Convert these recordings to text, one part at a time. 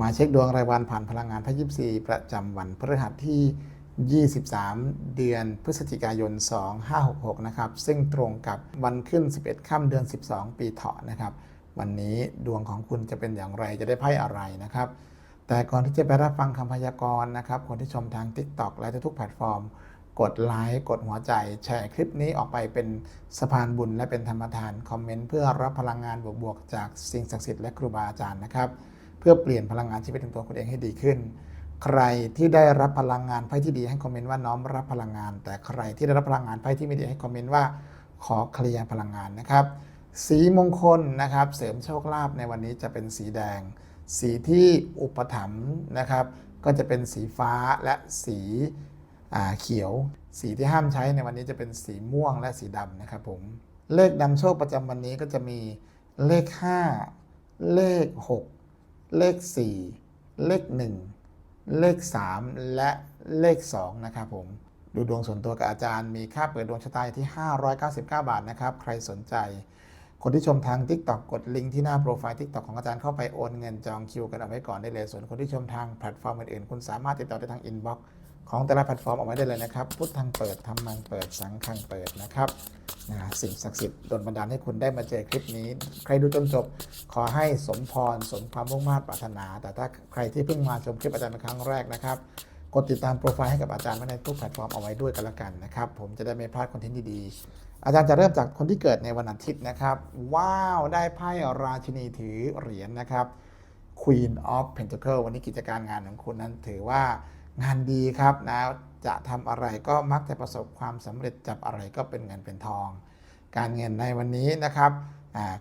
มาเช็คดวงรายวันผ่านพลังงานพระยิบซีประจำวันพฤหัสที่ 23 เดือนพฤศจิกายน 2566 นะครับ ซึ่งตรงกับวันขึ้น 11 ค่ำเดือน 12 ปีเถาะนะครับ วันนี้ดวงของคุณจะเป็นอย่างไรจะได้ไพ่อะไรนะครับ แต่ก่อนที่จะไปรับฟังคำพยากรณ์นะครับ คนที่ชมทาง TikTok และทุกแพลตฟอร์ม กดไลค์กดหัวใจแชร์คลิปนี้ออกไปเป็นสะพานบุญและเป็นธรรมทานคอมเมนต์เพื่อรับพลังงานบวกๆจากสิ่งศักดิ์สิทธิ์และครูบาอาจารย์นะครับ เพื่อเปลี่ยนพลังงานชีวิตของตัวคุณเองให้ดีขึ้น ใครที่ได้รับพลังงานไพ่ที่ดีให้คอมเมนต์ว่าน้อมรับพลังงาน แต่ใครที่ได้รับพลังงานไพ่ที่ไม่ดีให้คอมเมนต์ว่าขอเคลียร์พลังงานนะครับ สีมงคลนะครับ เสริมโชคลาภในวันนี้จะเป็นสีแดง สีที่อุปถัมภ์นะครับ ก็จะเป็นสีฟ้าและสีเขียว สีที่ห้ามใช้ในวันนี้จะเป็นสีม่วงและสีดำนะครับผมเลขนำโชคประจำวันนี้ก็จะมีเลข 5 เลข 6 เลข 4 เลข 1 เลข 3 และเลข 2 นะครับผม ดูดวงส่วนตัวกับอาจารย์มีค่าเปิดดวงชะตาอยู่ที่ 599 บาทนะครับ ใครสนใจ คนที่ชมทาง TikTok กดลิงก์ที่หน้าโปรไฟล์ TikTok ของอาจารย์เข้าไปโอนเงินจองคิวกันเอาไว้ก่อนได้เลย ส่วนคนที่ชมทางแพลตฟอร์มอื่นๆคุณสามารถติดต่อได้ทางอินบ็อกซ์ ของแต่ละแพลตฟอร์มเอาไว้ได้เลยนะครับ พุทธังเปิดธรรมังเปิดสังฆังเปิดนะครับนะสิ่งศักดิ์สิทธิ์โดนบันดาลให้คุณได้มาเจอคลิปนี้ ใครดูจนจบ ขอให้สมพร สมความมุ่งมา่ปรารถนา แต่ถ้าใครที่เพิ่งมาชมคลิปอาจารย์เป็นครั้งแรกนะครับ กดติดตามโปรไฟล์ให้กับอาจารย์ไว้ในทุกแพลตฟอร์มเอาไว้ด้วยกันละกันนะครับ ผมจะได้ไม่พลาดคอนเทนต์ดีๆ อาจารย์จะเริ่มจากคนที่เกิดในวันอาทิตย์นะครับ ว้าว ได้ไพ่ราชินีถือเหรียญนะครับ Queen of Pentacle วันนี้กิจการงานของคุณนั้นถือว่า งานดีครับนะจะทำอะไรก็มักจะประสบความสำเร็จจับอะไรก็เป็นเงินเป็นทอง การเงินในวันนี้นะครับ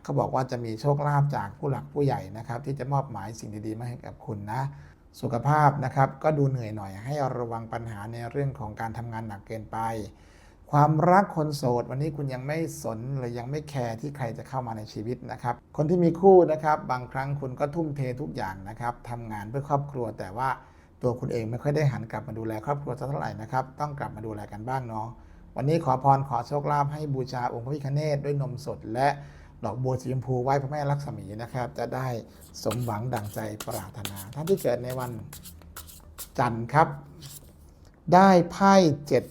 เขาบอกว่าจะมีโชคลาภจากผู้หลักผู้ใหญ่นะครับ ที่จะมอบหมายสิ่งดีๆมาให้กับคุณนะสุขภาพนะครับก็ดูเหนื่อยหน่อยให้ระวังปัญหาในเรื่องของการทำงานหนักเกินไป ความรักคนโสด วันนี้คุณยังไม่สนหรือยังไม่แคร์ที่ใครจะเข้ามาในชีวิตนะครับ คนที่มีคู่นะครับ บางครั้งคุณก็ทุ่มเททุกอย่างนะครับทำงานเพื่อครอบครัวแต่ว่า ตัวคุณเองไม่ค่อยได้หันกลับมาดูแลครอบครัวสักเท่าไหร่นะครับ ต้องกลับมาดูแลกันบ้างเนาะ วันนี้ขอพรขอโชคลาภให้บูชาองค์พระพิฆเนศด้วยนมสดและดอกบัวสีชมพูไหว้พระแม่ลักษมีนะครับ จะได้สมหวังดังใจปรารถนา ท่านที่เกิดในวันจันทร์ครับ ได้ไพ่เจ็ด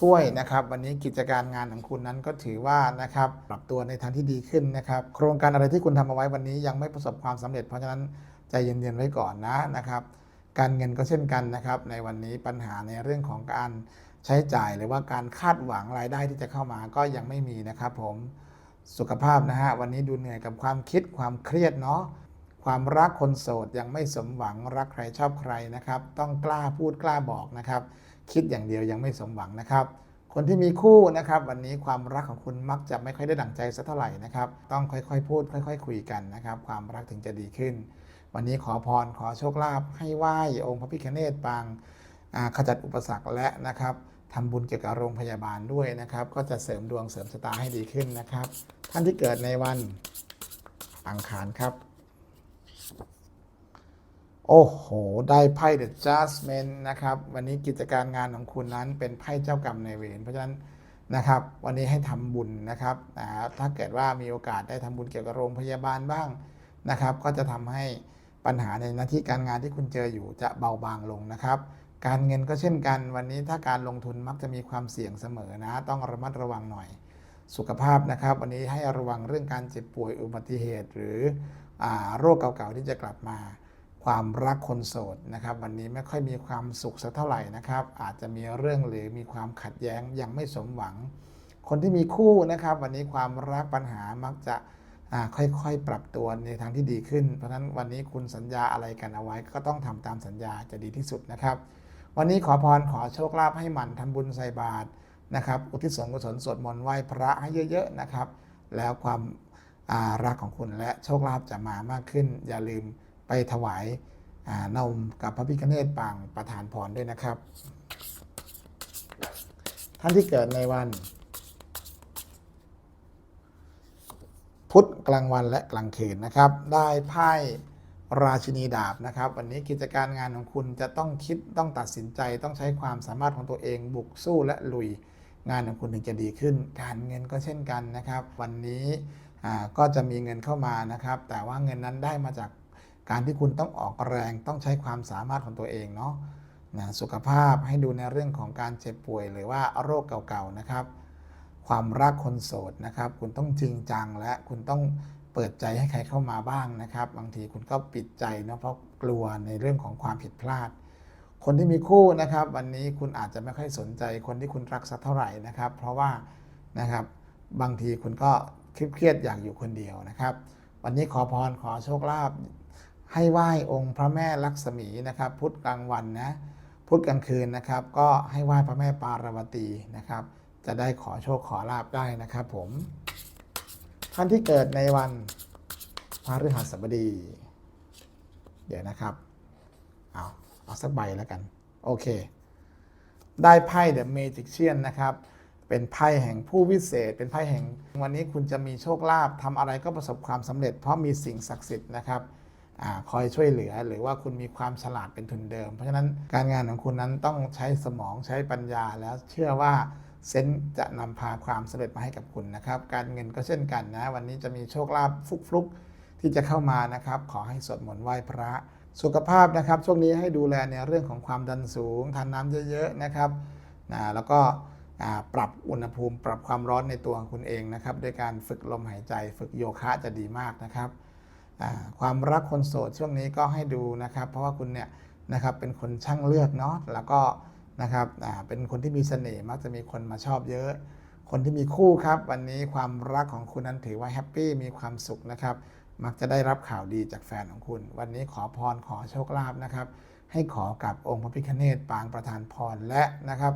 ถ้วยนะครับ วันนี้กิจการงานของคุณนั้นก็ถือว่านะครับปรับตัวในทางที่ดีขึ้นนะครับ โครงการอะไรที่คุณทำเอาไว้วันนี้ยังไม่ประสบความสำเร็จ เพราะฉะนั้นใจเย็นๆไว้ก่อนนะนะครับ การเงินก็เช่นกันนะครับ ในวันนี้ปัญหาในเรื่องของการใช้จ่ายหรือว่าการคาดหวังรายได้ที่จะเข้ามาก็ยังไม่มีนะครับ ผมสุขภาพนะฮะวันนี้ดูเหนื่อยกับความคิดความเครียดเนาะความรักคนโสดยังไม่สมหวังรักใครชอบใครนะครับ ต้องกล้าพูดกล้าบอกนะครับ คิดอย่างเดียวยังไม่สมหวังนะครับ คนที่มีคู่นะครับ วันนี้ความรักของคุณมักจะไม่ค่อยได้ดั่งใจสักเท่าไหร่นะครับ ต้องค่อยๆ พูด ค่อย ๆ คุยกันนะครับ ความรักถึงจะดีขึ้น วันนี้ขอพรขอโชคลาภให้ไหว้องค์พระพิฆเนศปางขจัดอุปสรรคและนะครับทำบุญเกี่ยวกับโรงพยาบาลด้วยนะครับ ก็จะเสริมดวงเสริมชะตาให้ดีขึ้นนะครับ ท่านที่เกิดในวันอังคารครับ โอ้โห ได้ไพ่ The Judgment นะครับ วันนี้กิจการงานของคุณนั้นเป็นไพ่เจ้ากรรมนายเวรเพราะฉะนั้นนะครับ วันนี้ให้ทำบุญนะครับถ้าเกิดว่ามีโอกาสได้ทำบุญเกี่ยวกับโรงพยาบาลบ้างนะครับ ก็จะทำให้ ปัญหาในหน้าที่การงานที่คุณเจออยู่จะเบาบางลงนะครับ การเงินก็เช่นกัน วันนี้ถ้าการลงทุนมักจะมีความเสี่ยงเสมอนะ ต้องระมัดระวังหน่อย สุขภาพนะครับ วันนี้ให้ระวังเรื่องการเจ็บป่วยอุบัติเหตุ หรืออโรคเก่าๆที่จะกลับมา ความรักคนโสดนะครับ วันนี้ไม่ค่อยมีความสุขสักเท่าไหร่นะครับ อาจจะมีเรื่องหรือมีความขัดแย้งยังไม่สมหวัง คนที่มีคู่นะครับ วันนี้ความรักปัญหามักจะ ค่อยๆ ปรับตัวในทางที่ดีขึ้น เพราะฉะนั้นวันนี้คุณสัญญาอะไรกันเอาไว้ก็ต้องทำตามสัญญาจะดีที่สุดนะครับ วันนี้ขอพรขอโชคลาภให้มันทำบุญใส่บาตรนะครับ อุทิศส่วนกุศลสวดมนต์ไหว้พระให้เยอะๆนะครับ แล้วความารักของคุณและโชคลาภจะมามากขึ้น อย่าลืมไปถวายานมกับพระพิฆเนศปางประธานพรด้วยนะครับ ท่านที่เกิดในวัน พุธกลางวันและกลางคืนนะครับ ได้ไพ่ราชินีดาบนะครับ วันนี้กิจการงานของคุณจะต้องคิดต้องตัดสินใจ ต้องใช้ความสามารถของตัวเอง บุกสู้และลุยงานของคุณถึงจะดีขึ้น การเงินก็เช่นกันนะครับ วันนี้ก็จะมีเงินเข้ามานะครับ แต่ว่าเงินนั้นได้มาจากการที่คุณต้องออกแรงต้องใช้ความสามารถของตัวเองเนาะนะสุขภาพให้ดูในเรื่องของการเจ็บป่วย หรือว่าโรคเก่าๆนะครับ ความรักคนโสดนะครับ คุณต้องจริงจังและคุณต้องเปิดใจให้ใครเข้ามาบ้างนะครับ บางทีคุณก็ปิดใจเนาะเพราะกลัวในเรื่องของความผิดพลาด คนที่มีคู่นะครับ วันนี้คุณอาจจะไม่ค่อยสนใจคนที่คุณรักสักเท่าไหร่นะครับ เพราะว่านะครับบางทีคุณก็เครียดอยากอยู่คนเดียวนะครับ วันนี้ขอพรขอโชคลาภให้ไหว้องค์พระแม่ลักษมีนะครับ พุธกลางวันนะพุธกลางคืนนะครับ ก็ให้ไหว้พระแม่ปารวตีนะครับ จะได้ขอโชคขอลาบได้นะครับผม ท่านที่เกิดในวันพฤหัสบดี เดี๋ยวนะครับ เอาเอาสักใบแล้วกัน โอเค ได้ไพ่เดอะเมจิกเชียนนะครับ เป็นไพ่แห่งผู้วิเศษ เป็นไพ่แห่ง วันนี้คุณจะมีโชคลาภทำอะไรก็ประสบความสำเร็จ เพราะมีสิ่งศักดิ์สิทธิ์นะครับอคอยช่วยเหลือหรือว่าคุณมีความฉลาดเป็นทุนเดิม เพราะฉะนั้นการงานของคุณนั้นต้องใช้สมองใช้ปัญญาแล้วเชื่อว่า เซนจะนำพาความสำเร็จมาให้กับคุณนะครับ การเงินก็เช่นกันนะ วันนี้จะมีโชคลาภฟลุกๆที่จะเข้ามานะครับ ขอให้สวดมนต์ไหว้พระ สุขภาพนะครับ ช่วงนี้ให้ดูแลในเรื่องของความดันสูง ทานน้ำเยอะๆนะครับนะแล้วก็ปรับอุณหภูมิ ปรับความร้อนในตัวของคุณเองนะครับด้วยการฝึกลมหายใจ ฝึกโยคะจะดีมากนะครับ ความรักคนโสดช่วงนี้ก็ให้ดูนะครับ เพราะว่าคุณเนี่ยนะครับเป็นคนช่างเลือกเนาะแล้วก็ นะครับอ่าเป็นคนที่มีเสน่ห์มักจะมีคนมาชอบเยอะ คนที่มีคู่ครับ วันนี้ความรักของคุณนั้นถือว่าแฮปปี้มีความสุขนะครับ มักจะได้รับข่าวดีจากแฟนของคุณ วันนี้ขอพรขอโชคลาภนะครับ ให้ขอกับองค์พระพิฆเนศปางประธานพรและนะครับ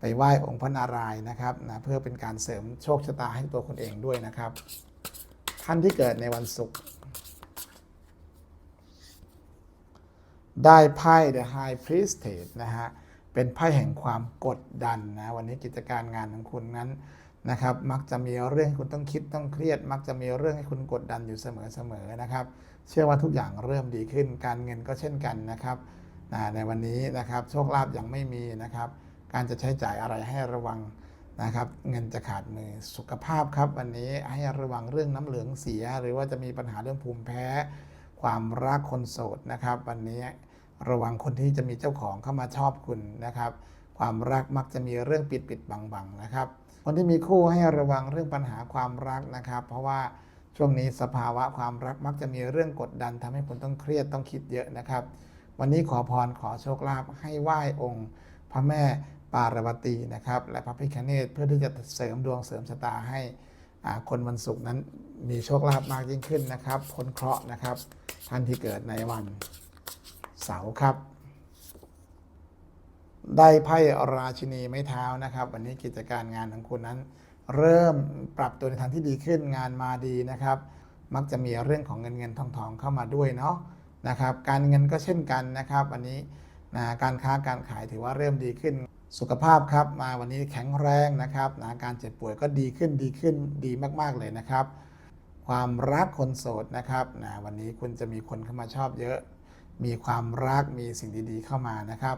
ไปไหว้องค์พระนารายณ์นะครับนะเพื่อเป็นการเสริมโชคชะตาให้ตัวคุณเองด้วยนะครับ ท่านที่เกิดในวันศุกร์ได้ไพ่ The High Priestess นะฮะ เป็นไพ่แห่งความกดดันนะวันนี้กิจการงานของคุณนั้นนะครับมักจะมีเรื่องให้คุณต้องคิดต้องเครียด มักจะมีเรื่องให้คุณกดดันอยู่เสมอๆนะครับ เชื่อว่าทุกอย่างเริ่มดีขึ้น การเงินก็เช่นกันนะครับในวันนี้นะครับโชคลาภยังไม่มีนะครับ การจะใช้จ่ายอะไรให้ระวังนะครับ เงินจะขาดมือสุขภาพครับ วันนี้ให้ระวังเรื่องน้ำเหลืองเสีย หรือว่าจะมีปัญหาเรื่องภูมิแพ้ ความรักคนโสดนะครับ วันนี้ ระวังคนที่จะมีเจ้าของเข้ามาชอบคุณนะครับ ความรักมักจะมีเรื่องปิดปิดบังบังๆนะครับ คนที่มีคู่ให้ระวังเรื่องปัญหาความรักนะครับ เพราะว่าช่วงนี้สภาวะความรักมักจะมีเรื่องกดดันทำให้คุณต้องเครียดต้องคิดเยอะนะครับ วันนี้ขอพรขอโชคลาภให้ไหว้องค์ พระแม่ปารวตีนะครับ และพระพิฆเนศเพื่อที่จะเสริมดวงเสริมชะตาให้คนวันศุกร์นั้นมีโชคลาภมากยิ่งขึ้นนะครับพ้นเคราะห์นะครับท่านที่เกิดในวัน เสาครับ ได้ไพ่ราชินีไม้เท้านะครับ วันนี้กิจการงานของคุณนั้น เริ่มปรับตัวในทางที่ดีขึ้นงานมาดีนะครับ มักจะมีเรื่องของเงินเงินทองทองเข้ามาด้วยเนาะนะครับ การเงินก็เช่นกันนะครับวันนี้นะการค้าการขายถือว่าเริ่มดีขึ้นสุขภาพครับมาวันนี้แข็งแรงนะครับนะการเจ็บป่วยก็ดีขึ้นดีขึ้นดีมากๆเลยนะครับ ความรักคนโสดนะครับนะวันนี้คุณจะมีคนเข้ามาชอบเยอะ มีความรักมีสิ่งดีๆเข้ามานะครับ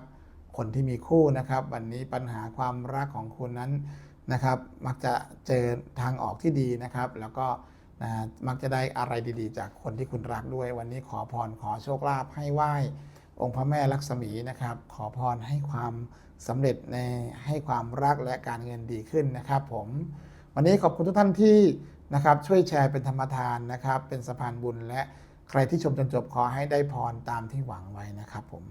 คนที่มีคู่นะครับ วันนี้ปัญหาความรักของคุณนั้นนะครับ มักจะเจอทางออกที่ดีนะครับ แล้วก็นะมักจะได้อะไรดีๆ จากคนที่คุณรักด้วย วันนี้ขอพรขอโชคลาภให้ไหว้องค์พระแม่ลักษมีนะครับ ขอพรให้ความสำเร็จในให้ความรักและการเงินดีขึ้นนะครับ ผมวันนี้ขอบคุณทุกท่านที่นะครับช่วยแชร์เป็นธรรมทานนะครับ เป็นสะพานบุญและ ใครที่ชมจนจบขอให้ได้พรตามที่หวังไว้นะครับผม